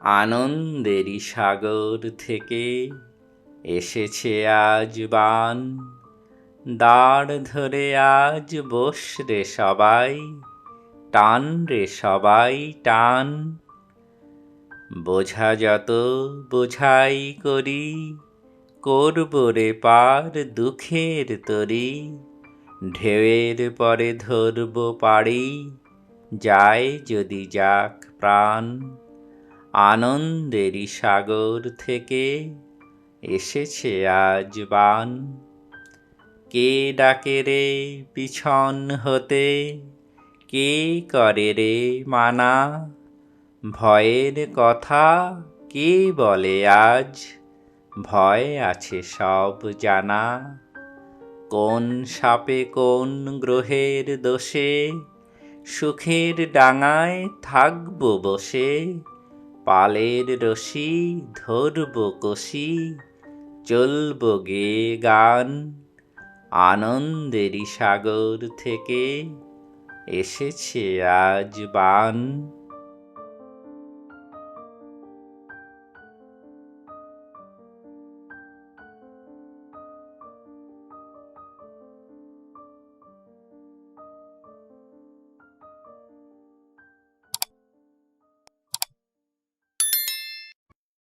আনন্দেরই সাগর থেকে এসেছে আজ বান। দাঁড় ধরে আজ বস রে সবাই টান রে সবাই টান। বোঝা যত বোঝাই করি, করব রে পার দুঃখের তরি। ঢেউয়ের পরে ধরব পারি যায় যদি যাক প্রাণ। আনন্দেরই সাগর থেকে এসেছে আজ বান। কে ডাকে রে পিছন হতে? কে করে রে মানা? ভয়ের কথা কে বলে আজ? ভয় আছে সব জানা। কোন সাপে কোন গ্রহের দোষে? সুখের ডাঙায় থাকব বসে। পালের রশি ধরব কষি চলব গে গান। আনন্দেরই সাগর থেকে এসেছে আজ বান।